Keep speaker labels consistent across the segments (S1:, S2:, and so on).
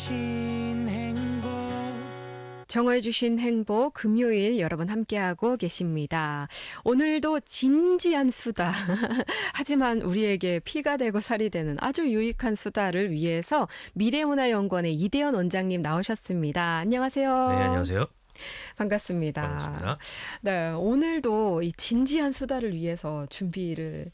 S1: 정해주신 행복
S2: 정해주신 행복 금요일 여러분 함께하고 계십니다. 오늘도 진지한 수다. 하지만 우리에게 피가 되고 살이 되는 아주 유익한 수다를 위해서 미래문화연구원의 이대현 원장님 나오셨습니다. 안녕하세요.
S3: 네, 안녕하세요.
S2: 반갑습니다.
S3: 반갑습니다.
S2: 네, 오늘도 이 진지한 수다를 위해서 준비를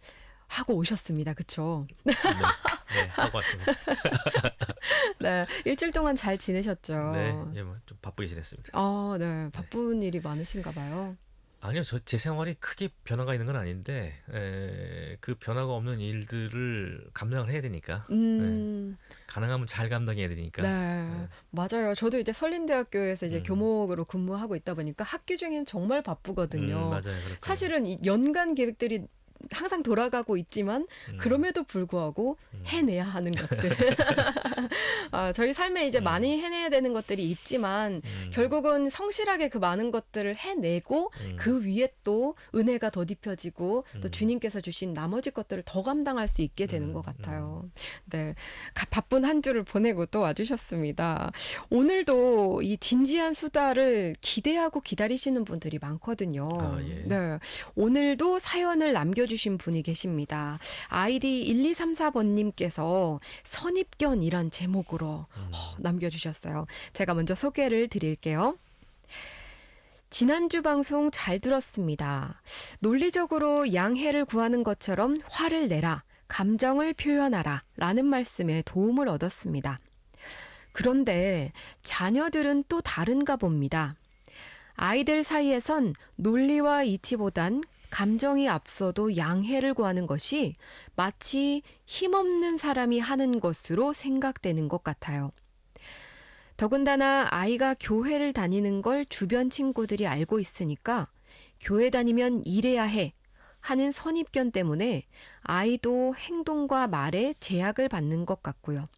S2: 하고 오셨습니다. 그쵸?
S3: 네, 네, 하고 왔습니다.
S2: 네, 일주일 동안 잘 지내셨죠?
S3: 네, 예, 뭐 좀 바쁘게 지냈습니다.
S2: 아, 네, 바쁜 일이 많으신가 봐요.
S3: 아니요, 저 제 생활이 크게 변화가 있는 건 아닌데 에, 그 변화가 없는 일들을 감당을 해야 되니까
S2: 음,
S3: 가능하면 잘 감당해야 되니까.
S2: 네, 맞아요. 저도 이제 설린대학교에서 이제
S3: 음.
S2: 교목으로 근무하고 있다 보니까 학기 중에는 정말 바쁘거든요.
S3: 음, 맞아요, 그렇군요.
S2: 사실은 이 연간 계획들이 항상 돌아가고 있지만
S3: 음,
S2: 그럼에도 불구하고
S3: 음.
S2: 해내야 하는 것들. 아, 저희 삶에 이제
S3: 음.
S2: 많이 해내야 되는 것들이 있지만
S3: 음,
S2: 결국은 성실하게 그 많은 것들을 해내고
S3: 음,
S2: 그 위에 또 은혜가 더딥혀지고 또
S3: 음.
S2: 주님께서 주신 나머지 것들을 더 감당할 수 있게 되는
S3: 음,
S2: 것 같아요. 네. 가- 바쁜 한 주를 보내고 또 와주셨습니다. 오늘도 이 진지한 수다를 기대하고 기다리시는 분들이 많거든요.
S3: 아, 예.
S2: 네. 오늘도 사연을 남겨 주신 분이 계십니다. 아이디 1234번님께서 선입견이란 제목으로
S3: 음,
S2: 남겨주셨어요. 제가 먼저 소개를 드릴게요. 지난주 방송 잘 들었습니다. 논리적으로 양해를 구하는 것처럼 화를 내라, 감정을 표현하라 라는 말씀에 도움을 얻었습니다. 그런데 자녀들은 또 다른가 봅니다. 아이들 사이에선 논리와 이치보단 감정이 앞서도 양해를 구하는 것이 마치 힘없는 사람이 하는 것으로 생각되는 것 같아요. 더군다나 아이가 교회를 다니는 걸 주변 친구들이 알고 있으니까 교회 다니면 이래야 해 하는 선입견 때문에 아이도 행동과 말에 제약을 받는 것 같고요.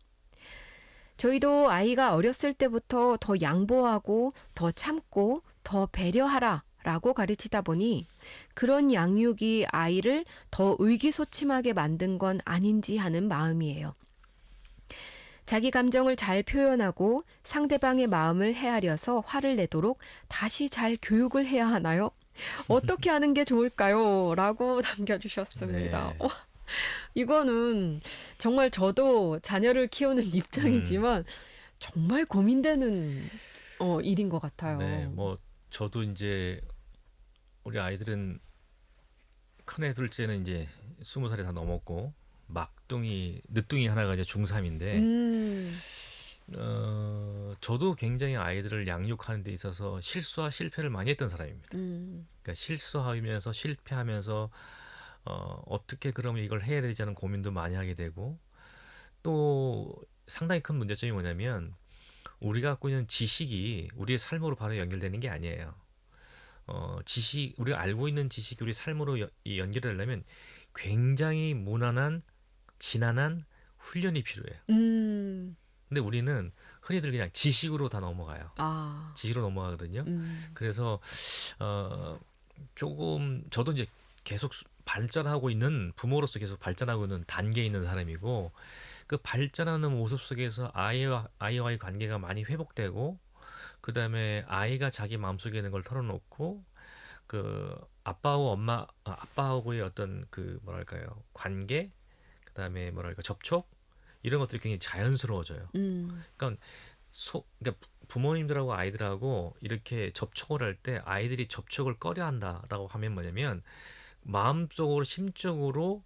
S2: 저희도 아이가 어렸을 때부터 더 양보하고 더 참고 더 배려하라 라고 가르치다 보니 그런 양육이 아이를 더 의기소침하게 만든 건 아닌지 하는 마음이에요. 자기 감정을 잘 표현하고 상대방의 마음을 헤아려서 화를 내도록 다시 잘 교육을 해야 하나요? 어떻게 하는 게 좋을까요? 라고 남겨주셨습니다.
S3: 네.
S2: 어, 이거는 정말 저도 자녀를 키우는 입장이지만 정말 고민되는 어, 일인 것 같아요.
S3: 네, 뭐 저도 이제 우리 아이들은 큰애 둘째는 이제 스무 살이 다 넘었고 막둥이 늦둥이 하나가 이제 중3인데
S2: 음,
S3: 어, 저도 굉장히 아이들을 양육하는 데 있어서 실수와 실패를 많이 했던 사람입니다.
S2: 음,
S3: 그러니까 실수하면서 실패하면서 어, 어떻게 그러면 이걸 해야 되지 않은 고민도 많이 하게 되고 또 상당히 큰 문제점이 뭐냐면 우리가 갖고 있는 지식이 우리의 삶으로 바로 연결되는 게 아니에요. 어, 지식, 우리가 알고 있는 지식이 우리 삶으로 여- 연결하려면 굉장히 무난한, 지난한 훈련이 필요해요.
S2: 음,
S3: 근데 우리는 흔히들 그냥 지식으로 다 넘어가요.
S2: 아,
S3: 지식으로 넘어가거든요.
S2: 음,
S3: 그래서 어 조금 저도 이제 계속 수- 발전하고 있는 부모로서 계속 발전하고 있는 단계에 있는 사람이고 그 발전하는 모습 속에서 아이와 아이와의 관계가 많이 회복되고 그 다음에 아이가 자기 마음속에 있는 걸 털어놓고 그 아빠하고 엄마 아, 아빠하고의 어떤 그 뭐랄까요? 관계 그 다음에 뭐랄까? 접촉 이런 것들이 굉장히 자연스러워져요.
S2: 음,
S3: 소, 그러니까 부모님들하고 아이들하고 이렇게 접촉을 할 때 아이들이 접촉을 꺼려 한다라고 하면 뭐냐면 마음적으로 심적으로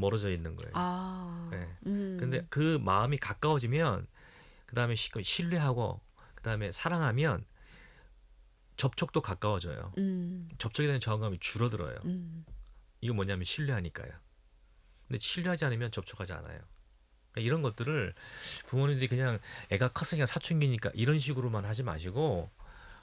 S3: 멀어져 있는 거예요.
S2: 아,
S3: 네.
S2: 음,
S3: 근데 그 마음이 가까워지면 그 다음에 시- 신뢰하고 그 다음에 사랑하면 접촉도 가까워져요.
S2: 음,
S3: 접촉에 대한 저항감이 줄어들어요.
S2: 음,
S3: 이거 뭐냐면 신뢰하니까요. 근데 신뢰하지 않으면 접촉하지 않아요. 그러니까 이런 것들을 부모님들이 그냥 애가 컸으니까 사춘기니까 이런 식으로만 하지 마시고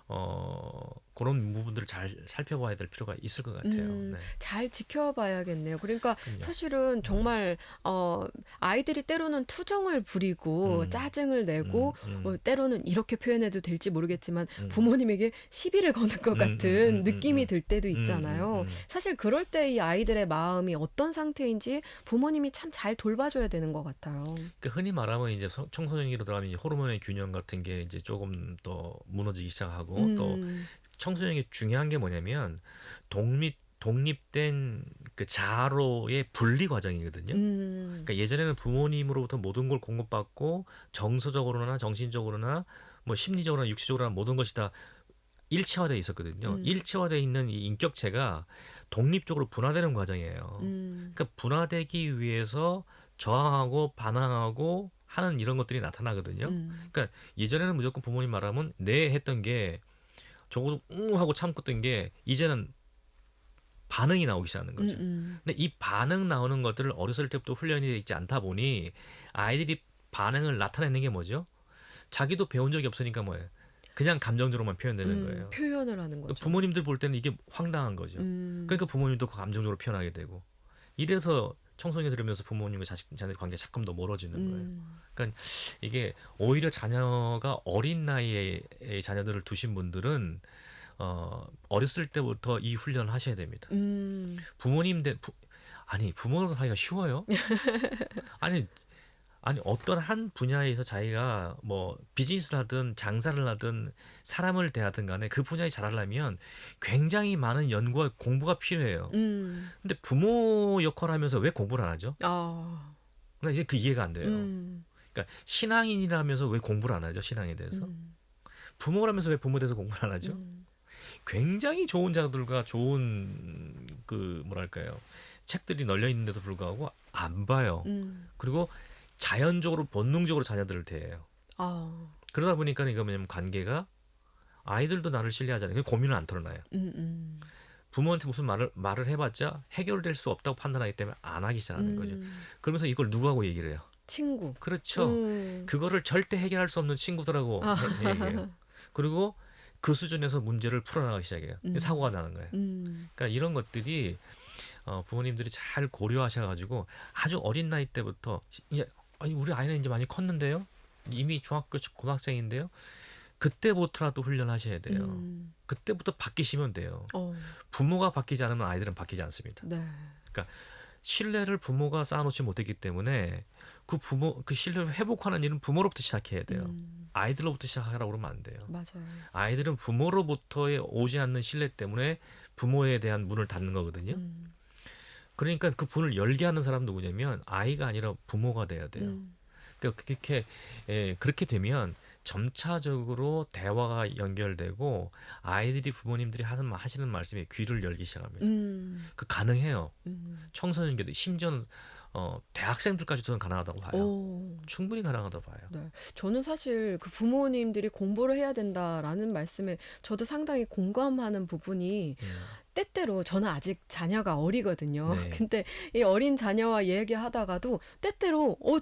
S3: 어 그런 부분들을 잘 살펴봐야 될 필요가 있을 것 같아요.
S2: 음,
S3: 네.
S2: 잘 지켜봐야겠네요. 그러니까
S3: 그럼요.
S2: 사실은 정말 어 아이들이 때로는 투정을 부리고
S3: 음.
S2: 짜증을 내고
S3: 음, 음,
S2: 뭐 때로는 이렇게 표현해도 될지 모르겠지만
S3: 음.
S2: 부모님에게 시비를 거는 것
S3: 음,
S2: 같은
S3: 음, 음,
S2: 느낌이
S3: 음.
S2: 들 때도
S3: 음,
S2: 있잖아요.
S3: 음, 음.
S2: 사실 그럴 때 이 아이들의 마음이 어떤 상태인지 부모님이 참 잘 돌봐줘야 되는 것 같아요.
S3: 그 흔히 말하면 이제 성- 청소년기로 들어가면 이제 호르몬의 균형 같은 게 이제 조금 더 무너지기 시작하고 또
S2: 음,
S3: 청소년기 중요한 게 뭐냐면 독립 독립된 그 자로의 분리 과정이거든요.
S2: 음,
S3: 그러니까 예전에는 부모님으로부터 모든 걸 공급받고 정서적으로나 정신적으로나 뭐 심리적으로나 육체적으로나 모든 것이 다 일체화되어 있었거든요.
S2: 음.
S3: 일체화되어 있는 이 인격체가 독립적으로 분화되는 과정이에요.
S2: 음,
S3: 그러니까 분화되기 위해서 저항하고 반항하고 하는 이런 것들이 나타나거든요.
S2: 음,
S3: 예전에는 무조건 부모님 말하면 네 했던 게 적어도 응 하고 참았던 게 이제는 반응이 나오기 시작하는
S2: 음,
S3: 거죠.
S2: 음,
S3: 근데 이 반응 나오는 것들을 어렸을 때부터 훈련이 되어 있지 않다 보니 아이들이 반응을 나타내는 게 뭐죠? 자기도 배운 적이 없으니까 뭐예요? 그냥 감정적으로만 표현되는
S2: 음,
S3: 거예요.
S2: 표현을 하는 거죠.
S3: 부모님들 볼 때는 이게 황당한 거죠.
S2: 음,
S3: 그러니까 부모님도 그 감정적으로 표현하게 되고 이래서 청소년이 들으면서 부모님과 자식 자녀 관계 자꾸 더 멀어지는 거예요.
S2: 음,
S3: 이게 오히려 자녀가 어린 나이에 자녀들을 두신 분들은 어 어렸을 때부터 이 훈련을 하셔야 됩니다.
S2: 음,
S3: 부모님 대 부, 아니 부모를 하기가 쉬워요? 아니 아니 어떤 한 분야에서 자기가 뭐 비즈니스를 하든 장사를 하든 사람을 대하든 간에 그 분야에 잘하려면 굉장히 많은 연구와 공부가 필요해요.
S2: 음,
S3: 근데 부모 역할을 하면서 왜 공부를 안 하죠?
S2: 아,
S3: 나 이제 그 이해가 안 돼요.
S2: 음,
S3: 그러니까 신앙인이라면서 왜 공부를 안 하죠? 신앙에 대해서.
S2: 음,
S3: 부모라면서 왜 부모에 대해서 공부를 안 하죠?
S2: 음,
S3: 굉장히 좋은 자들과 좋은 그 뭐랄까요 책들이 널려 있는데도 불구하고 안 봐요.
S2: 음,
S3: 그리고 자연적으로 본능적으로 자녀들을 대해요.
S2: 아,
S3: 그러다 보니까 이거 뭐냐면 관계가 아이들도 나를 신뢰하잖아요. 고민을 안 털어놔요.
S2: 음, 음,
S3: 부모한테 무슨 말을 말을 해봤자 해결될 수 없다고 판단하기 때문에 안 하기 시작하는 거죠.
S2: 음,
S3: 그러면서 이걸 누구하고 얘기를 해요?
S2: 친구.
S3: 그렇죠.
S2: 음,
S3: 그거를 절대 해결할 수 없는 친구들하고
S2: 아.
S3: 해- 얘기해요. 그리고 그 수준에서 문제를 풀어나가기 시작해요.
S2: 음.
S3: 사고가 나는 거예요.
S2: 음,
S3: 그러니까 이런 것들이 어, 부모님들이 잘 고려하셔가지고 아주 어린 나이 때부터 이제 아니 우리 아이는 이제 많이 컸는데요. 이미 중학교 고등학생인데요. 그때부터라도 훈련하셔야 돼요.
S2: 음,
S3: 그때부터 바뀌시면 돼요.
S2: 어,
S3: 부모가 바뀌지 않으면 아이들은 바뀌지 않습니다.
S2: 네.
S3: 신뢰를 부모가 쌓아놓지 못했기 때문에 그 부모 그 신뢰를 회복하는 일은 부모로부터 시작해야 돼요.
S2: 음,
S3: 아이들로부터 시작하라고 그러면 안 돼요.
S2: 맞아요.
S3: 아이들은 부모로부터의 오지 않는 신뢰 때문에 부모에 대한 문을 닫는 거거든요.
S2: 음,
S3: 그러니까 그 문을 열게 하는 사람 누구냐면 아이가 아니라 부모가 돼야 돼요.
S2: 음,
S3: 그러니까 그렇게 예, 그렇게 되면 점차적으로 대화가 연결되고 아이들이 부모님들이 하는 말- 하시는 말씀에 귀를 열기 시작합니다.
S2: 음,
S3: 그 가능해요.
S2: 음,
S3: 청소년기도 심지어는 어, 대학생들까지 저는 가능하다고 봐요.
S2: 오.
S3: 충분히 가능하다고 봐요.
S2: 네. 저는 사실 그 부모님들이 공부를 해야 된다라는 말씀에 저도 상당히 공감하는 부분이
S3: 음.
S2: 때때로 저는 아직 자녀가 어리거든요.
S3: 네.
S2: 근데 이 어린 자녀와 얘기하다가도 때때로 어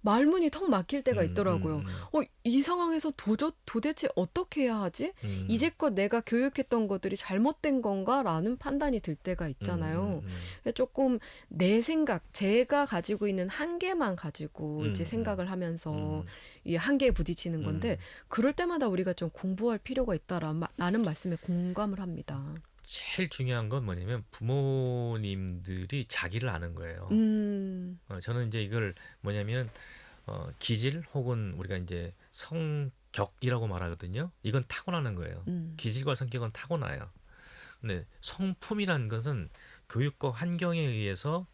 S2: 말문이 턱 막힐 때가
S3: 음,
S2: 있더라고요.
S3: 음,
S2: 어 이 상황에서 도저, 도대체 어떻게 해야 하지?
S3: 음,
S2: 이제껏 내가 교육했던 것들이 잘못된 건가 라는 판단이 들 때가 있잖아요.
S3: 음, 음, 음.
S2: 조금 내 생각, 제가 가지고 있는 한계만 가지고
S3: 음,
S2: 이제
S3: 음.
S2: 생각을 하면서
S3: 음,
S2: 이 한계에 부딪히는 건데
S3: 음.
S2: 그럴 때마다 우리가 좀 공부할 필요가 있다라는 말씀에 공감을 합니다.
S3: 제일 중요한 건 뭐냐면 부모님들이 자기를 아는 거예요.
S2: 음,
S3: 어, 저는 이제 이걸 뭐냐면 어, 기질 혹은 우리가 이제 성격이라고 말하거든요. 이건 타고나는 거예요.
S2: 음,
S3: 기질과 성격은 타고나요. 근데 성품이라는 것은 교육과 환경에 의해서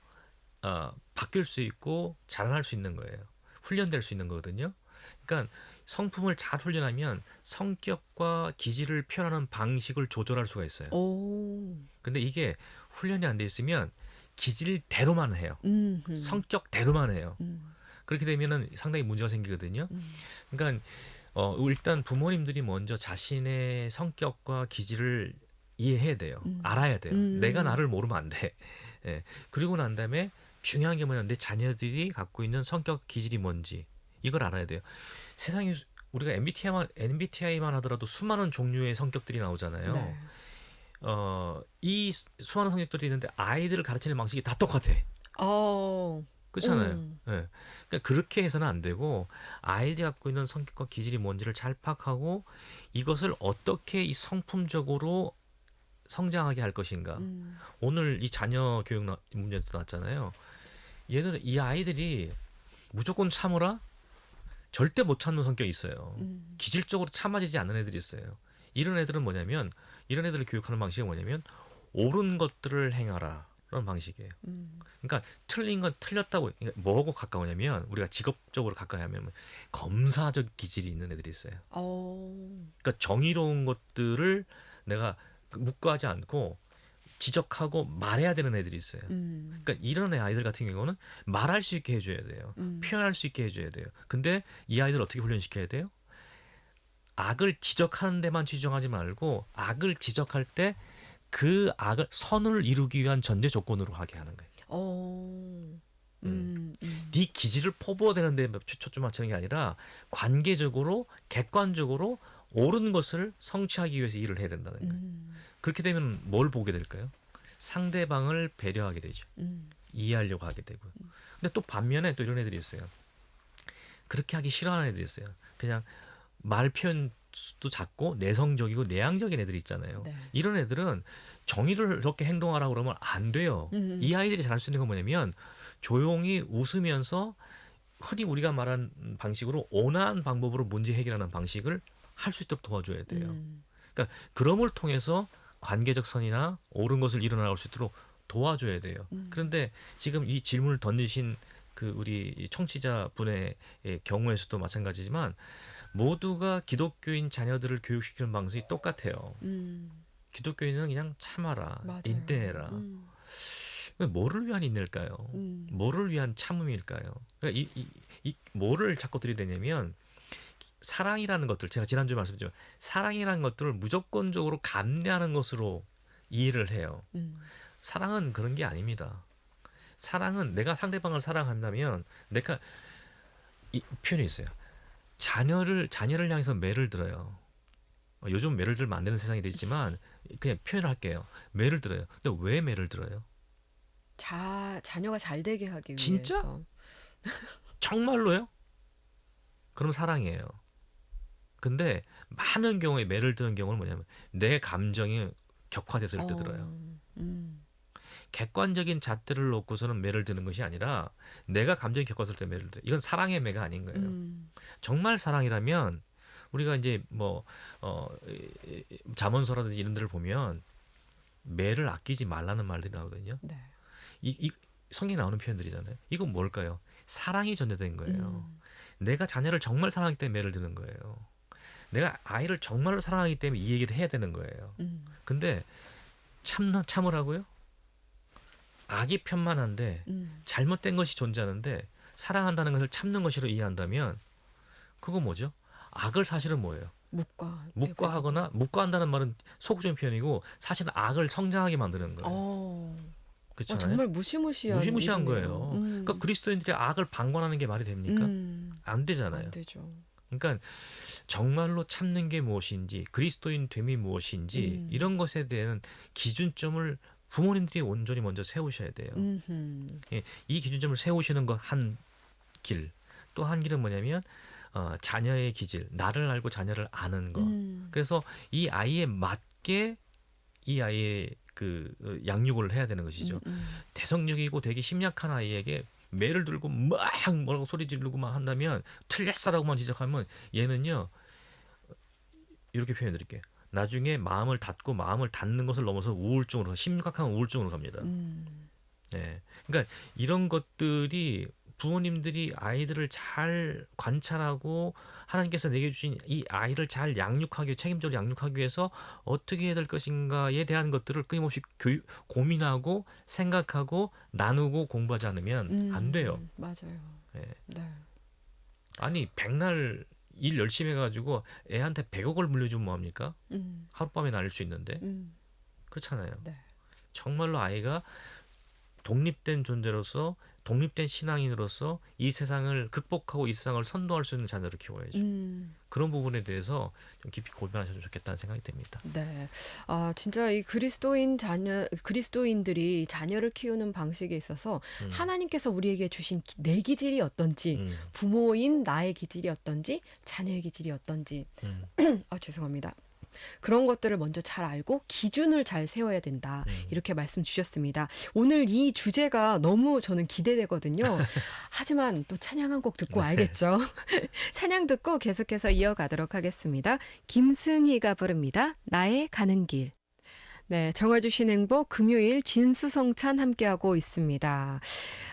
S3: 어, 바뀔 수 있고 자라날 수 있는 거예요. 훈련될 수 있는 거거든요. 그러니까 성품을 잘 훈련하면 성격과 기질을 표현하는 방식을 조절할 수가 있어요.
S2: 오,
S3: 근데 이게 훈련이 안 돼 있으면 기질대로만 해요.
S2: 음, 음,
S3: 성격대로만 해요.
S2: 음,
S3: 그렇게 되면은 상당히 문제가 생기거든요.
S2: 음,
S3: 그러니까 어, 일단 부모님들이 먼저 자신의 성격과 기질을 이해해야 돼요.
S2: 음.
S3: 알아야 돼요.
S2: 음.
S3: 내가 나를 모르면 안 돼. 예. 그리고 난 다음에 중요한 게 뭐냐, 내 자녀들이 갖고 있는 성격 기질이 뭔지 이걸 알아야 돼요. 세상에 수- 우리가 MBTI만 MBTI만 하더라도 수많은 종류의 성격들이 나오잖아요.
S2: 네.
S3: 어, 이 수- 수많은 성격들이 있는데 아이들을 가르치는 방식이 다 똑같아.
S2: 어.
S3: 그렇잖아요.
S2: 음.
S3: 예. 그러니까 그렇게 해서는 안 되고 아이들이 갖고 있는 성격과 기질이 뭔지를 잘 파악하고 이것을 어떻게 이 성품적으로 성장하게 할 것인가.
S2: 음.
S3: 오늘 이 자녀 교육 나- 문제도 나왔잖아요. 얘들 이 아이들이 무조건 참으라 절대 못 참는 성격이 있어요.
S2: 음.
S3: 기질적으로 참아지지 않는 애들이 있어요. 이런 애들은 뭐냐면 이런 애들을 교육하는 방식이 뭐냐면 옳은 것들을 행하라 그런 방식이에요.
S2: 음.
S3: 그러니까 틀린 건 틀렸다고 그러니까 뭐하고 가까우냐면 우리가 직업적으로 가까이 하면 검사적 기질이 있는 애들이 있어요.
S2: 어.
S3: 그러니까 정의로운 것들을 내가 그 묵과하지 않고 지적하고 말해야 되는 애들이 있어요.
S2: 음.
S3: 그러니까 이런 애 아이들 같은 경우는 말할 수 있게 해줘야 돼요.
S2: 음.
S3: 표현할 수 있게 해줘야 돼요. 근데 이 아이들 어떻게 훈련시켜야 돼요? 악을 지적하는 데만 지정하지 말고 악을 지적할 때 그 악을 선을 이루기 위한 전제 조건으로 하게 하는 거예요.
S2: 어. 음. 음.
S3: 네 기질을 포부어대는 데 초점 맞추는 게 아니라 관계적으로 객관적으로 옳은 것을 성취하기 위해서 일을 해야 된다는 거예요.
S2: 음.
S3: 그렇게 되면 뭘 보게 될까요? 상대방을 배려하게 되죠.
S2: 음.
S3: 이해하려고 하게 되고. 근데 또 반면에 또 이런 애들이 있어요. 그렇게 하기 싫어하는 애들이 있어요. 그냥 말 표현도 작고 내성적이고 내향적인 애들이 있잖아요.
S2: 네.
S3: 이런 애들은 정의를 이렇게 행동하라고 그러면 안 돼요.
S2: 음.
S3: 이 아이들이 잘할 수 있는 건 뭐냐면 조용히 웃으면서 흔히 우리가 말한 방식으로 온화한 방법으로 문제 해결하는 방식을 할 수 있도록 도와줘야 돼요.
S2: 음.
S3: 그럼을 통해서 관계적 선이나 옳은 것을 일어나올 수 있도록 도와줘야 돼요.
S2: 음.
S3: 그런데 지금 이 질문을 던지신 그 우리 청취자 분의 경우에서도 마찬가지지만 모두가 기독교인 자녀들을 교육시키는 방식이 똑같아요.
S2: 음.
S3: 기독교인은 그냥 참아라,
S2: 맞아요.
S3: 인내해라.
S2: 음.
S3: 뭐를 위한 인내일까요?
S2: 음.
S3: 뭐를 위한 참음일까요? 그러니까 이, 이, 이 뭐를 자꾸 들이대냐면 사랑이라는 것들 제가 지난주에 말씀드렸지만 사랑이라는 것들을 무조건적으로 감내하는 것으로 이해를 해요.
S2: 음.
S3: 사랑은 그런 게 아닙니다. 사랑은 내가 상대방을 사랑한다면 내가 이 표현이 있어요. 자녀를 자녀를 향해서 매를 들어요. 어, 요즘 매를 들면 안 되는 세상이 되지만 그냥 표현을 할게요. 매를 들어요. 근데 왜 매를 들어요?
S2: 자 자녀가 잘 되게 하기
S3: 진짜?
S2: 위해서.
S3: 정말로요? 그럼 사랑이에요. 근데 많은 경우에 매를 드는 경우는 뭐냐면 내 감정이 격화됐을 때
S2: 어.
S3: 들어요.
S2: 음.
S3: 객관적인 잣대를 놓고서는 매를 드는 것이 아니라 내가 감정이 격화됐을 때 매를 들. 이건 사랑의 매가 아닌 거예요.
S2: 음.
S3: 정말 사랑이라면 우리가 이제 뭐 어, 자문서라든지 이런 데를 보면 매를 아끼지 말라는 말들이 나오거든요.
S2: 네.
S3: 이, 이 성경에 나오는 표현들이잖아요. 이건 뭘까요? 사랑이 전제된 거예요.
S2: 음.
S3: 내가 자녀를 정말 사랑하기 때문에 매를 드는 거예요. 내가 아이를 정말로 사랑하기 때문에 이 얘기를 해야 되는 거예요.
S2: 음.
S3: 근데 참나 참으라고요? 악이 편만 한데
S2: 음.
S3: 잘못된 것이 존재하는데 사랑한다는 것을 참는 것으로 이해한다면 그거 뭐죠? 악을 사실은 뭐예요?
S2: 묵과
S3: 묵과하거나 묵과한다는 말은 소극적인 표현이고 사실은 악을 성장하게 만드는 거예요.
S2: 어.
S3: 그렇잖아요.
S2: 정말 무시무시한
S3: 무시무시한
S2: 일이네요.
S3: 거예요.
S2: 음.
S3: 그러니까 그리스도인들이 악을 방관하는 게 말이 됩니까?
S2: 음.
S3: 안 되잖아요.
S2: 안 되죠.
S3: 그러니까 정말로 참는 게 무엇인지 그리스도인 됨이 무엇인지
S2: 음.
S3: 이런 것에 대한 기준점을 부모님들이 온전히 먼저 세우셔야 돼요.
S2: 음흠.
S3: 이 기준점을 세우시는 것 한 길. 또 한 길은 뭐냐면 어, 자녀의 기질, 나를 알고 자녀를 아는 것.
S2: 음.
S3: 그래서 이 아이에 맞게 이 아이의 그 어, 양육을 해야 되는 것이죠.
S2: 음, 음.
S3: 대성적이고 되게 심약한 아이에게 매를 들고 막 뭐라고 소리 지르고만 한다면 틀렸어라고만 지적하면 얘는요 이렇게 표현해 드릴게요. 나중에 마음을 닫고 마음을 닫는 것을 넘어서 우울증으로 심각한 우울증으로 갑니다.
S2: 음.
S3: 네. 그러니까 이런 것들이 부모님들이 아이들을 잘 관찰하고 하나님께서 내게 주신 이 아이를 잘 양육하기 책임적으로 양육하기 위해서 어떻게 해야 될 것인가에 대한 것들을 끊임없이 교육, 고민하고 생각하고 나누고 공부하지 않으면
S2: 음.
S3: 안 돼요.
S2: 맞아요.
S3: 예.
S2: 네.
S3: 아니 백날 일 열심히 해가지고 애한테 100억을 물려주면 뭐합니까?
S2: 음.
S3: 하룻밤에 날릴 수 있는데
S2: 음.
S3: 그렇잖아요.
S2: 네.
S3: 정말로 아이가 독립된 존재로서 독립된 신앙인으로서 이 세상을 극복하고 이 세상을 선도할 수 있는 자녀를 키워야죠.
S2: 음.
S3: 그런 부분에 대해서 좀 깊이 고민하셔도 좋겠다는 생각이 듭니다.
S2: 네. 아, 진짜 이 그리스도인 자녀, 그리스도인들이 자녀를 키우는 방식에 있어서
S3: 음.
S2: 하나님께서 우리에게 주신 기- 내 기질이 어떤지,
S3: 음,
S2: 부모인 나의 기질이 어떤지, 자녀의 기질이 어떤지,
S3: 음,
S2: 아, 죄송합니다. 그런 것들을 먼저 잘 알고 기준을 잘 세워야 된다.
S3: 음.
S2: 이렇게 말씀 주셨습니다. 오늘 이 주제가 너무 저는 기대되거든요. 하지만 또 찬양 한 곡 듣고
S3: 네.
S2: 알겠죠? 찬양 듣고 계속해서 이어가도록 하겠습니다. 김승희가 부릅니다. 나의 가는 길. 네, 정화주신 행복 금요일 진수성찬 함께하고 있습니다.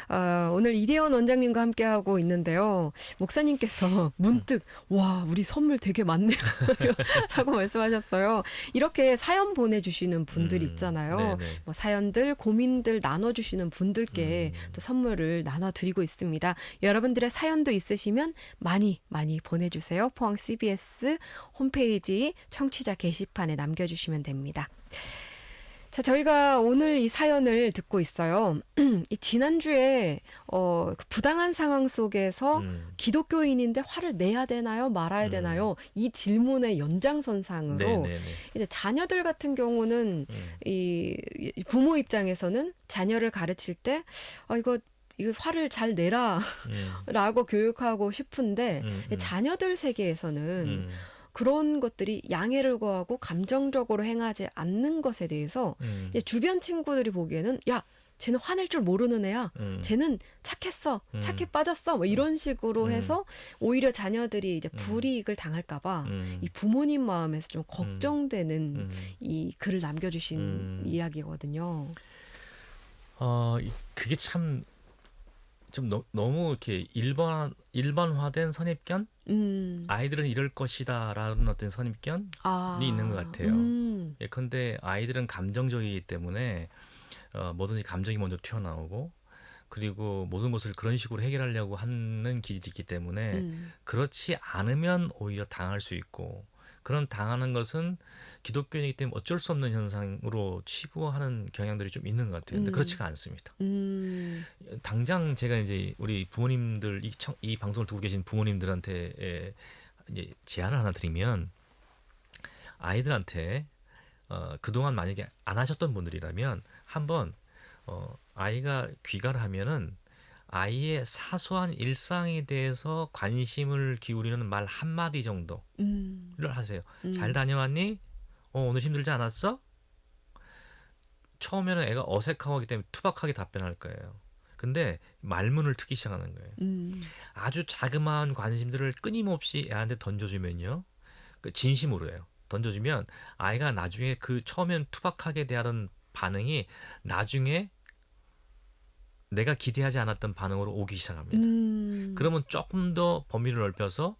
S2: 어, 오늘 이대원 원장님과 함께하고 있는데요. 목사님께서 문득 와 우리 선물 되게 많네요 라고 말씀하셨어요. 이렇게 사연 보내주시는 분들
S3: 음,
S2: 있잖아요.
S3: 네네.
S2: 뭐 사연들, 고민들 나눠주시는 분들께
S3: 음.
S2: 또 선물을 나눠드리고 있습니다. 여러분들의 사연도 있으시면 많이 많이 보내주세요. 포항 CBS 홈페이지 청취자 게시판에 남겨주시면 됩니다. 자, 저희가 오늘 이 사연을 듣고 있어요. 이 지난주에 어, 그 부당한 상황 속에서
S3: 음,
S2: 기독교인인데 화를 내야 되나요? 말아야
S3: 음.
S2: 되나요? 이 질문의 연장선상으로
S3: 네네네.
S2: 이제 자녀들 같은 경우는
S3: 음,
S2: 이, 이 부모 입장에서는 자녀를 가르칠 때 아, 이거 이거 화를 잘 내라라고
S3: 음,
S2: 교육하고 싶은데
S3: 음, 음,
S2: 자녀들 세계에서는
S3: 음,
S2: 그런 것들이 양해를 구하고 감정적으로 행하지 않는 것에 대해서
S3: 음,
S2: 주변 친구들이 보기에는 야 쟤는 화낼 줄 모르는 애야.
S3: 음,
S2: 쟤는 착했어,
S3: 음.
S2: 착해 빠졌어, 뭐 이런 식으로
S3: 음.
S2: 해서 오히려 자녀들이 이제
S3: 음.
S2: 불이익을 당할까봐
S3: 음,
S2: 이 부모님 마음에서 좀 걱정되는
S3: 음.
S2: 이 글을 남겨주신
S3: 음.
S2: 이야기거든요.
S3: 어, 이- 그게 참 좀 너 무 이렇게 일반 일반화된 선입견?
S2: 음.
S3: 아이들은 이럴 것이다라는 어떤 선입견이
S2: 아.
S3: 있는 것 같아요.
S2: 음.
S3: 예컨대 아이들은 감정적이기 때문에 어, 뭐든지 감정이 먼저 튀어나오고 그리고 모든 것을 그런 식으로 해결하려고 하는 기질이 있기 때문에
S2: 음.
S3: 그렇지 않으면 오히려 당할 수 있고 그런 당하는 것은 기독교인이기 때문에 어쩔 수 없는 현상으로 치부하는 경향들이 좀 있는 것 같아요. 근데
S2: 음.
S3: 그렇지가 않습니다.
S2: 음.
S3: 당장 제가 이제 우리 부모님들 이, 청, 이 방송을 듣고 계신 부모님들한테 에, 이제 제안을 하나 드리면 아이들한테 어, 그동안 만약에 안 하셨던 분들이라면 한번 어, 아이가 귀가를 하면은 아이의 사소한 일상에 대해서 관심을 기울이는 말 한마디 정도를
S2: 음.
S3: 하세요.
S2: 음.
S3: 잘 다녀왔니? 어, 오늘 힘들지 않았어? 처음에는 애가 어색하고 하기 때문에 투박하게 답변할 거예요. 근데 말문을 트기 시작하는 거예요.
S2: 음.
S3: 아주 자그마한 관심들을 끊임없이 애한테 던져주면요. 그 진심으로 해요. 던져주면 아이가 나중에 그 처음엔 투박하게 대하던 반응이 나중에 내가 기대하지 않았던 반응으로 오기 시작합니다.
S2: 음.
S3: 그러면 조금 더 범위를 넓혀서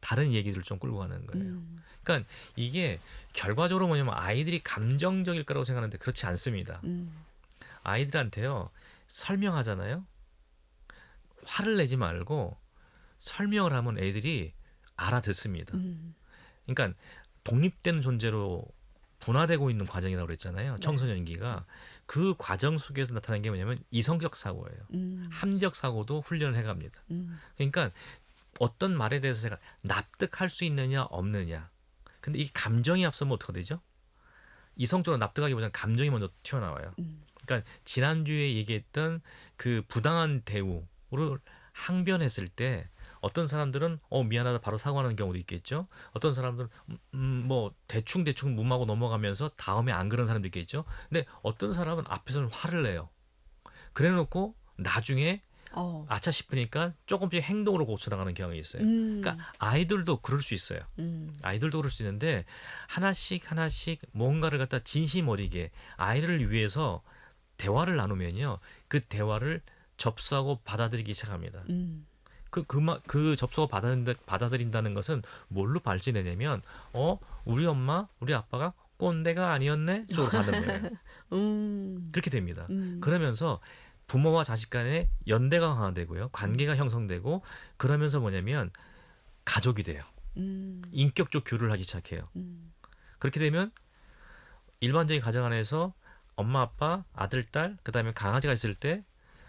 S3: 다른 얘기들을 좀 끌고 가는 거예요.
S2: 음.
S3: 그러니까 이게 결과적으로 뭐냐면 아이들이 감정적일 거라고 생각하는데 그렇지 않습니다.
S2: 음.
S3: 아이들한테요 설명하잖아요. 화를 내지 말고 설명을 하면 애들이 알아듣습니다.
S2: 음.
S3: 그러니까 독립된 존재로 분화되고 있는 과정이라고 그랬잖아요.
S2: 네.
S3: 청소년기가 그 과정 속에서 나타나는 게 뭐냐면 이성적 사고예요.
S2: 음.
S3: 함적 사고도 훈련을 해갑니다.
S2: 음.
S3: 그러니까 어떤 말에 대해서 제가 납득할 수 있느냐 없느냐. 근데 이 감정이 앞서면 어떻게 되죠? 이성적으로 납득하기보다는 감정이 먼저 튀어나와요.
S2: 음.
S3: 그러니까 지난주에 얘기했던 그 부당한 대우를 항변했을 때 어떤 사람들은 어 미안하다 바로 사과하는 경우도 있겠죠. 어떤 사람들은 음, 음, 뭐 대충 대충 무마하고 넘어가면서 다음에 안 그런 사람도 있겠죠. 근데 어떤 사람은 앞에서는 화를 내요. 그래놓고 나중에
S2: 어.
S3: 아차 싶으니까 조금씩 행동으로 고쳐나가는 경향이 있어요.
S2: 음.
S3: 그러니까 아이들도 그럴 수 있어요.
S2: 음.
S3: 아이들도 그럴 수 있는데 하나씩 하나씩 뭔가를 갖다 진심 어리게 아이를 위해서 대화를 나누면요 그 대화를 접수하고 받아들이기 시작합니다.
S2: 음.
S3: 그그그 그 접수하고 받아들인다, 받아들인다는 것은 뭘로 발전되냐면 어 우리 엄마 우리 아빠가 꼰대가 아니었네 쪽으로 가는 거예요.
S2: 음.
S3: 그렇게 됩니다.
S2: 음.
S3: 그러면서 부모와 자식 간의 연대가 강화되고요 관계가 형성되고 그러면서 뭐냐면 가족이 돼요.
S2: 음.
S3: 인격적 교류를 하기 시작해요.
S2: 음.
S3: 그렇게 되면 일반적인 가정 안에서 엄마 아빠 아들 딸 그 다음에 강아지가 있을 때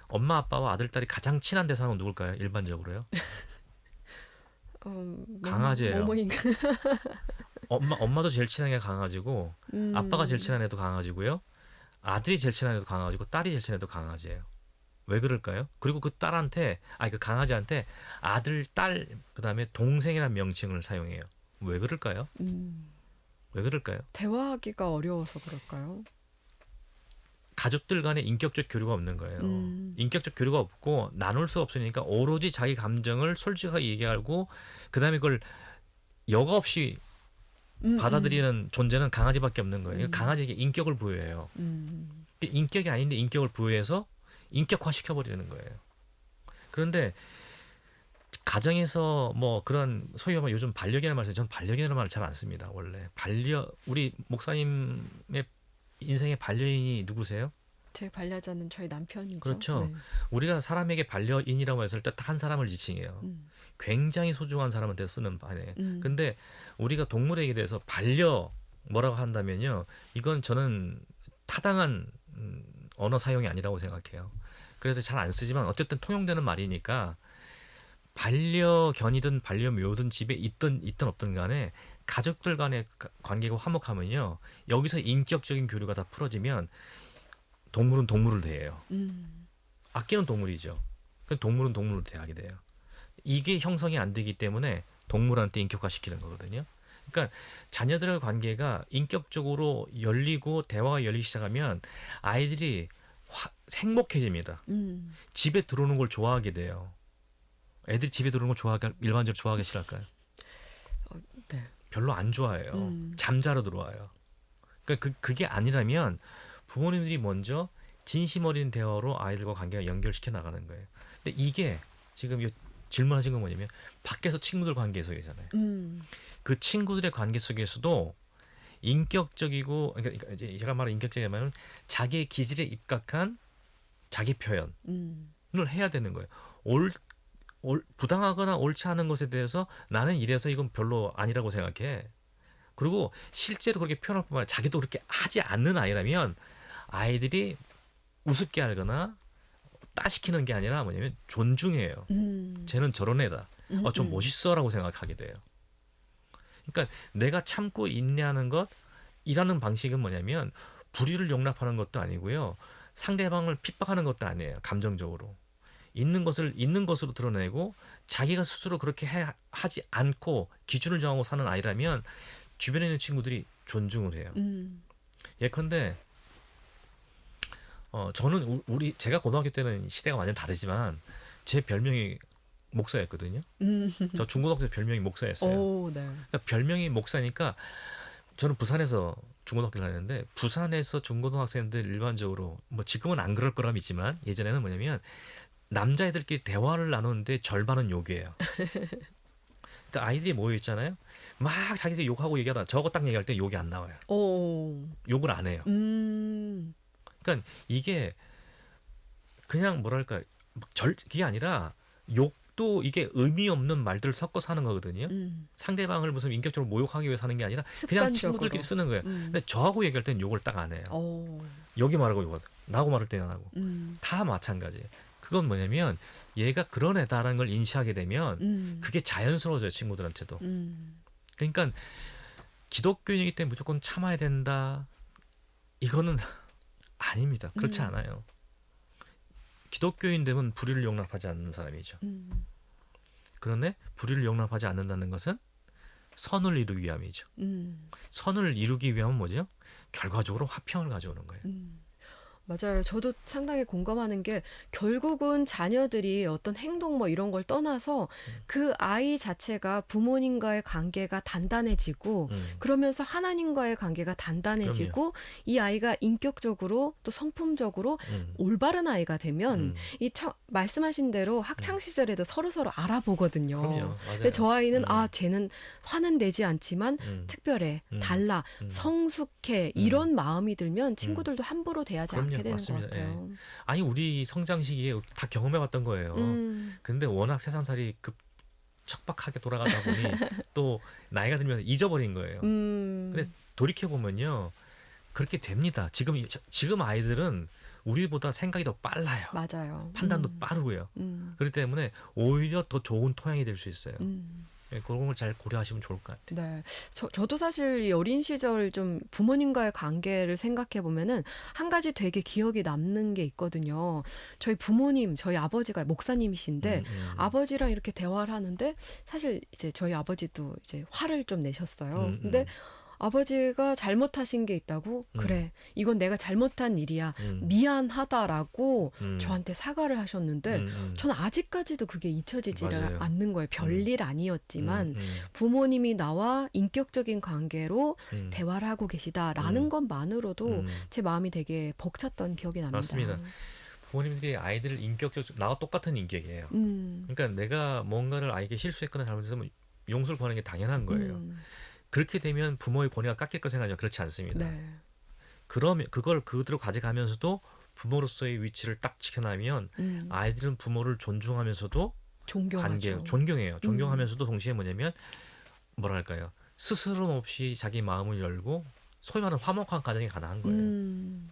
S3: 엄마 아빠와 아들 딸이 가장 친한 대상은 누굴까요? 일반적으로요.
S2: 어, 뭐-
S3: 강아지예요.
S2: 뭐뭐인가.
S3: 엄마 엄마도 제일 친한 게 강아지고
S2: 음.
S3: 아빠가 제일 친한 애도 강아지고요. 아들이 제일 친한 애도 강아지고 딸이 제일 친한 애도 강아지예요. 왜 그럴까요? 그리고 그 딸한테 아니 그 강아지한테 아들, 딸 그다음에 동생이라는 명칭을 사용해요. 왜 그럴까요?
S2: 음,
S3: 왜 그럴까요?
S2: 대화하기가 어려워서 그럴까요?
S3: 가족들 간에 인격적 교류가 없는 거예요.
S2: 음.
S3: 인격적 교류가 없고 나눌 수 없으니까 오로지 자기 감정을 솔직하게 얘기하고 그다음에 그걸 여과 없이
S2: 음,
S3: 받아들이는 존재는 강아지밖에 없는 거예요. 그러니까
S2: 음.
S3: 강아지에게 인격을 부여해요.
S2: 음.
S3: 인격이 아닌데 인격을 부여해서 인격화 시켜버리는 거예요. 그런데 가정에서 뭐 그런 소위 말하면 요즘 반려견이라는 말을 전 반려견이라는 말을 잘 안 씁니다. 원래 반려 우리 목사님의 인생의 반려인이 누구세요?
S2: 제 반려자는 저희 남편이죠.
S3: 그렇죠.
S2: 네.
S3: 우리가 사람에게 반려인이라고 했을 때 한 사람을 지칭해요.
S2: 음.
S3: 굉장히 소중한 사람한테 쓰는 반에.
S2: 음.
S3: 근데 우리가 동물에게 대해서 반려 뭐라고 한다면요. 이건 저는 타당한 음, 언어 사용이 아니라고 생각해요. 그래서 잘 안 쓰지만 어쨌든 통용되는 말이니까 반려견이든 반려묘든 집에 있든 있든 없든 간에 가족들 간의 가- 관계가 화목하면요. 여기서 인격적인 교류가 다 풀어지면 동물은 동물을 대해요.
S2: 음.
S3: 아끼는 동물이죠. 그 동물은 동물을 대하게 돼요. 이게 형성이 안 되기 때문에 동물한테 인격화 시키는 거거든요. 그러니까 자녀들의 관계가 인격적으로 열리고 대화가 열리기 시작하면 아이들이 화- 행복해집니다.
S2: 음.
S3: 집에 들어오는 걸 좋아하게 돼요. 애들이 집에 들어오는 걸 좋아하게 일반적으로 좋아하기 싫을까요?
S2: 네.
S3: 별로 안 좋아해요.
S2: 음.
S3: 잠자러 들어와요. 그러니까 그 그게 아니라면 부모님들이 먼저 진심 어린 대화로 아이들과 관계가 연결시켜 나가는 거예요. 근데 이게 지금 이 질문하신 건 뭐냐면 밖에서 친구들 관계 속이잖아요.
S2: 음.
S3: 그 친구들의 관계 속에서도 인격적이고 그러니까 이제 제가 말한 인격적이냐면 자기의 기질에 입각한 자기 표현을
S2: 음.
S3: 해야 되는 거예요. 올, 올 부당하거나 옳지 않은 것에 대해서 나는 이래서 이건 별로 아니라고 생각해. 그리고 실제로 그렇게 표현할 뿐만 아니라 자기도 그렇게 하지 않는 아이라면 아이들이 우습게 알거나 따시키는 게 아니라 뭐냐면 존중해요.
S2: 음.
S3: 쟤는 저런 애다.
S2: 음,
S3: 어, 좀
S2: 음.
S3: 멋있어라고 생각하게 돼요. 그러니까 내가 참고 인내하는 것이라는 방식은 뭐냐면 불의를 용납하는 것도 아니고요. 상대방을 핍박하는 것도 아니에요. 감정적으로. 있는 것을 있는 것으로 드러내고 자기가 스스로 그렇게 해, 하지 않고 기준을 정하고 사는 아이라면 주변에 있는 친구들이 존중을 해요.
S2: 음.
S3: 예컨대 어 저는 우- 우리 제가 고등학교 때는 시대가 완전 다르지만 제 별명이 목사였거든요.
S2: 음.
S3: 저 중고등학교 때 별명이 목사였어요.
S2: 오, 네.
S3: 그러니까 별명이 목사니까 저는 부산에서 중고등학교를 다녔는데 부산에서 중고등학생들 일반적으로 뭐 지금은 안 그럴 거라 믿지만 예전에는 뭐냐면 남자애들끼리 대화를 나누는데 절반은 욕이에요. 그러니까 아이들이 모여 있잖아요. 막 자기들 욕하고 얘기하다 저거 딱 얘기할 때 욕이 안 나와요.
S2: 오.
S3: 욕을 안 해요.
S2: 음.
S3: 그러니까 이게 그냥 뭐랄까 절 그게 아니라 욕도 이게 의미 없는 말들을 섞어서 하는 거거든요.
S2: 음.
S3: 상대방을 무슨 인격적으로 모욕하기 위해서 하는 게 아니라 그냥
S2: 습관적으로.
S3: 친구들끼리 쓰는 거예요.
S2: 음.
S3: 근데 저하고 얘기할 때는 욕을 딱 안 해요.
S2: 오.
S3: 여기 말하고 욕 나하고 말할 때는 안 하고
S2: 음.
S3: 다 마찬가지예요. 그건 뭐냐면 얘가 그런 애다라는 걸 인식하게 되면
S2: 음.
S3: 그게 자연스러워져요 친구들한테도.
S2: 음.
S3: 그러니까 기독교인이기 때문에 무조건 참아야 된다. 이거는 아닙니다. 그렇지
S2: 음.
S3: 않아요. 기독교인 되면 불의를 용납하지 않는 사람이죠.
S2: 음.
S3: 그런데 불의를 용납하지 않는다는 것은 선을 이루기 위함이죠.
S2: 음.
S3: 선을 이루기 위함은 뭐죠? 결과적으로 화평을 가져오는 거예요.
S2: 음. 맞아요. 저도 상당히 공감하는 게 결국은 자녀들이 어떤 행동 뭐 이런 걸 떠나서
S3: 음.
S2: 그 아이 자체가 부모님과의 관계가 단단해지고
S3: 음.
S2: 그러면서 하나님과의 관계가 단단해지고 이 아이가 인격적으로 또 성품적으로
S3: 음.
S2: 올바른 아이가 되면
S3: 음.
S2: 이 처, 말씀하신 대로 학창 시절에도 서로 서로 알아보거든요.
S3: 그럼요.
S2: 근데 저 아이는
S3: 음.
S2: 아 쟤는 화는 내지 않지만
S3: 음.
S2: 특별해,
S3: 음.
S2: 달라,
S3: 음.
S2: 성숙해 이런 마음이 들면 친구들도 함부로 대하지
S3: 그럼요.
S2: 되는
S3: 맞습니다.
S2: 것 같아요.
S3: 아니 우리 성장 시기에 다 경험해봤던 거예요.
S2: 음,
S3: 근데 워낙 세상살이 급 척박하게 돌아가다 보니 또 나이가 들면서 잊어버린 거예요.
S2: 음,
S3: 그래, 돌이켜 보면요 그렇게 됩니다. 지금 이- 지금 아이들은 우리보다 생각이 더 빨라요.
S2: 맞아요.
S3: 판단도
S2: 음.
S3: 빠르고요.
S2: 음.
S3: 그렇기 때문에 오히려 더 좋은 토양이 될 수 있어요.
S2: 음.
S3: 예, 그런 걸 잘 고려하시면 좋을 것 같아요.
S2: 네. 저, 저도 사실 이 어린 시절 좀 부모님과의 관계를 생각해 보면은 한 가지 되게 기억에 남는 게 있거든요. 저희 부모님, 저희 아버지가 목사님이신데
S3: 음, 음.
S2: 아버지랑 이렇게 대화를 하는데 사실 이제 저희 아버지도 이제 화를 좀 내셨어요.
S3: 음, 음.
S2: 근데 아버지가 잘못하신 게 있다고
S3: 음.
S2: 그래 이건 내가 잘못한 일이야
S3: 음,
S2: 미안하다라고
S3: 음,
S2: 저한테 사과를 하셨는데
S3: 음, 음.
S2: 저는 아직까지도 그게 잊혀지지를
S3: 맞아요.
S2: 않는 거예요. 별일 아니었지만
S3: 음, 음,
S2: 부모님이 나와 인격적인 관계로
S3: 음.
S2: 대화를 하고 계시다라는
S3: 음.
S2: 것만으로도
S3: 음.
S2: 제 마음이 되게 벅찼던 기억이 납니다.
S3: 맞습니다. 부모님들이 아이들을 인격적 나와 똑같은 인격이에요.
S2: 음.
S3: 그러니까 내가 뭔가를 아이에게 실수했거나 잘못했으면 용서를 구하는 게 당연한 거예요.
S2: 음.
S3: 그렇게 되면 부모의 권위가 깎일 거 생각하면 그렇지 않습니다.
S2: 네.
S3: 그러면 그걸 그대로 가져가면서도 부모로서의 위치를 딱 지켜나면
S2: 음.
S3: 아이들은 부모를 존중하면서도
S2: 존경하죠.
S3: 관계 존경해요. 존경하면서도 동시에 뭐냐면 뭐랄까요 스스럼 없이 자기 마음을 열고 소위 말하는 화목한 가정이 가능한 거예요.
S2: 음.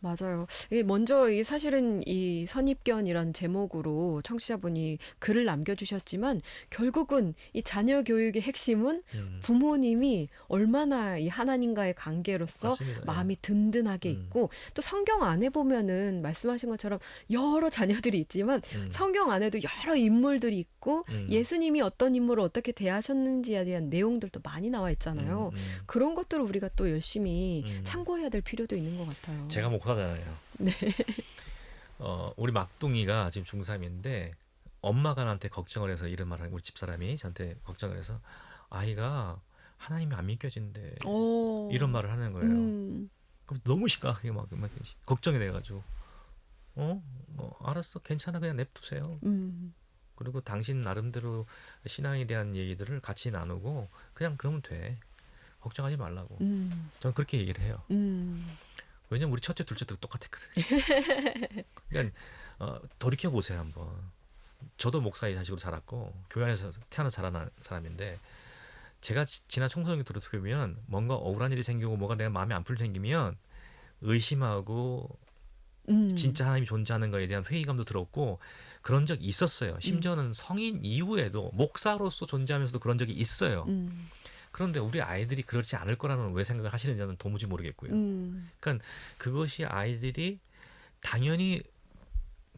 S3: 네.
S2: 맞아요. 이게 먼저 이 사실은 이 선입견이라는 제목으로 청취자분이 글을 남겨주셨지만 결국은 이 자녀 교육의 핵심은
S3: 음,
S2: 부모님이 얼마나 이 하나님과의 관계로서
S3: 맞습니다.
S2: 마음이 든든하게
S3: 음.
S2: 있고 또 성경 안에 보면은 말씀하신 것처럼 여러 자녀들이 있지만
S3: 음,
S2: 성경 안에도 여러 인물들이 있고
S3: 음,
S2: 예수님이 어떤 인물을 어떻게 대하셨는지에 대한 내용들도 많이 나와 있잖아요.
S3: 음, 음.
S2: 그런 것들을 우리가 또 열심히
S3: 음.
S2: 참고해야 될 필요도 있는 것 같아요.
S3: 제가 목사잖아요.
S2: 네.
S3: 어, 우리 막둥이가 지금 중3인데 엄마가 나한테 걱정을 해서 이런 말을 우리 집사람이 저한테 걱정을 해서 아이가 하나님이 안 믿겨진대.
S2: 어.
S3: 이런 말을 하는 거예요.
S2: 음.
S3: 그럼 너무 심각하게 막, 막 걱정이 돼가지고 어, 뭐 알았어, 괜찮아, 그냥 냅두세요.
S2: 음.
S3: 그리고 당신 나름대로 신앙에 대한 얘기들을 같이 나누고 그냥 그러면 돼. 걱정하지 말라고.
S2: 음.
S3: 저는 그렇게 얘기를 해요.
S2: 음.
S3: 왜냐면 우리 첫째, 둘째 도 똑같았거든. 그러니까 어, 돌이켜 보세요 한번. 저도 목사의 자식으로 자랐고 교회 안에서 태어나 자란 사람인데 제가 지- 지난 청소년 때로 보면 뭔가 억울한 일이 생기고 뭐가 내가 마음에 안 풀 생기면 의심하고
S2: 음.
S3: 진짜 하나님이 존재하는 거에 대한 회의감도 들었고 그런 적이 있었어요.
S2: 음.
S3: 심지어는 성인 이후에도 목사로서 존재하면서도 그런 적이 있어요.
S2: 음.
S3: 그런데 우리 아이들이 그렇지 않을 거라는 왜 생각을 하시는지 는 도무지 모르겠고요.
S2: 음.
S3: 그것이 아이들이 당연히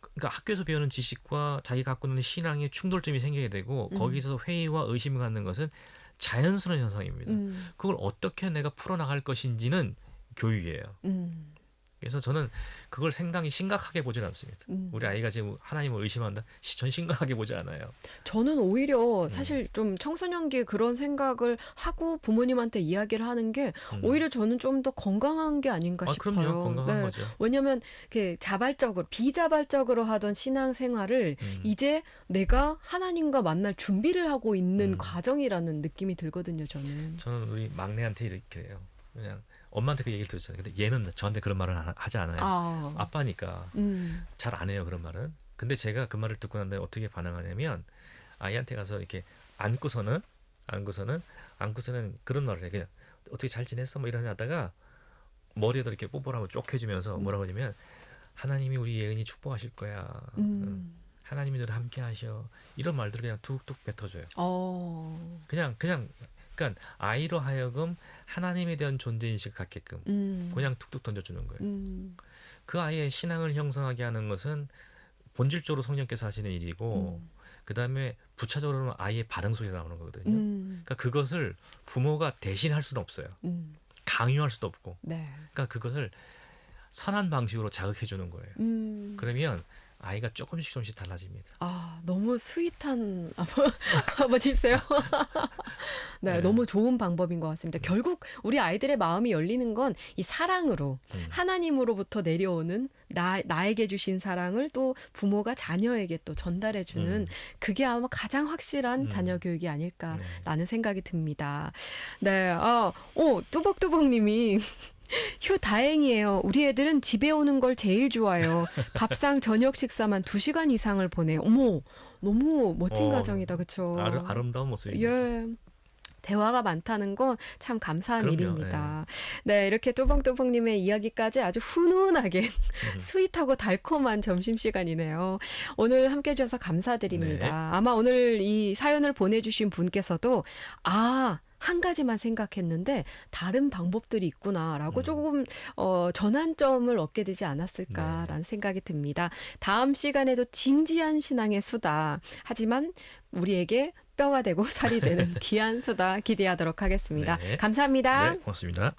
S3: 그러니까 학교에서 배우는 지식과 자기가 갖고 있는 신앙에 충돌점이 생기게 되고
S2: 음.
S3: 거기서 회의와 의심을 갖는 것은 자연스러운 현상입니다.
S2: 음.
S3: 그걸 어떻게 내가 풀어나갈 것인지는 교육이에요.
S2: 음.
S3: 그래서 저는 그걸 상당히 심각하게 보지는 않습니다.
S2: 음.
S3: 우리 아이가 지금 하나님을 의심한다? 시- 전 심각하게 보지 않아요.
S2: 저는
S3: 음.
S2: 오히려 사실 좀 청소년기에 그런 생각을 하고 부모님한테 이야기를 하는 게
S3: 음.
S2: 오히려 저는 좀 더 건강한 게 아닌가
S3: 아,
S2: 싶어요.
S3: 그럼요. 건강한
S2: 네.
S3: 거죠.
S2: 왜냐면 이렇게 자발적으로 비자발적으로 하던 신앙 생활을
S3: 음.
S2: 이제 내가 하나님과 만날 준비를 하고 있는
S3: 음.
S2: 과정이라는 느낌이 들거든요, 저는.
S3: 저는 우리 막내한테 이렇게 해요. 그냥 엄마한테 그 얘기를 들었잖아요. 근데 얘는 저한테 그런 말을 하- 하지 않아요.
S2: 아.
S3: 아빠니까
S2: 음.
S3: 잘 안 해요 그런 말은. 근데 제가 그 말을 듣고 난 다음에 어떻게 반응하냐면 아이한테 가서 이렇게 안고서는 안고서는 안고서는 그런 말을 해. 그냥 어떻게 잘 지냈어? 뭐 이런 하다가 머리에다 이렇게 뽀뽀를 하고 쪽 해주면서
S2: 음.
S3: 뭐라고 하냐면 하나님이 우리 예은이 축복하실 거야.
S2: 음.
S3: 하나님이 늘 함께 하셔. 이런 말들을 그냥 툭툭 뱉어줘요.
S2: 어.
S3: 그냥 그냥 그러니까 아이로 하여금 하나님에 대한 존재 인식을 갖게끔
S2: 음.
S3: 그냥 툭툭 던져주는 거예요.
S2: 음.
S3: 그 아이의 신앙을 형성하게 하는 것은 본질적으로 성령께서 하시는 일이고
S2: 음.
S3: 그 다음에 부차적으로는 아이의 반응 속에서 나오는 거거든요.
S2: 음.
S3: 그러니까 그것을 부모가 대신 할 수는 없어요.
S2: 음.
S3: 강요할 수도 없고.
S2: 네.
S3: 그러니까 그것을 선한 방식으로 자극해 주는 거예요.
S2: 음.
S3: 그러면 아이가 조금씩 조금씩 달라집니다.
S2: 아, 너무 스윗한 아버, 아버지세요. 네,
S3: 네.
S2: 너무 좋은 방법인 것 같습니다. 결국 우리 아이들의 마음이 열리는 건 이 사랑으로
S3: 음.
S2: 하나님으로부터 내려오는 나, 나에게 주신 사랑을 또 부모가 자녀에게 또 전달해 주는
S3: 음.
S2: 그게 아마 가장 확실한
S3: 음.
S2: 자녀 교육이 아닐까
S3: 네.
S2: 라는 생각이 듭니다. 네, 아, 오, 뚜벅뚜벅님이 휴, 다행이에요. 우리 애들은 집에 오는 걸 제일 좋아해요. 밥상 저녁 식사만 두시간 이상을 보내요. 어머, 너무 멋진
S3: 어,
S2: 가정이다, 그쵸?
S3: 아름, 아름다운 모습입니다.
S2: 예. 대화가 많다는 건 참 감사한
S3: 그럼요.
S2: 일입니다. 네, 이렇게 또봉또봉님의 이야기까지 아주 훈훈하게
S3: 음.
S2: 스윗하고 달콤한 점심시간이네요. 오늘 함께 해주셔서 감사드립니다.
S3: 네.
S2: 아마 오늘 이 사연을 보내주신 분께서도 아, 한 가지만 생각했는데 다른 방법들이 있구나라고
S3: 음.
S2: 조금 어, 전환점을 얻게 되지 않았을까라는 생각이 듭니다. 다음 시간에도 진지한 신앙의 수다. 하지만 우리에게 뼈가 되고 살이 되는 귀한 수다 기대하도록 하겠습니다.
S3: 네.
S2: 감사합니다.
S3: 네, 고맙습니다.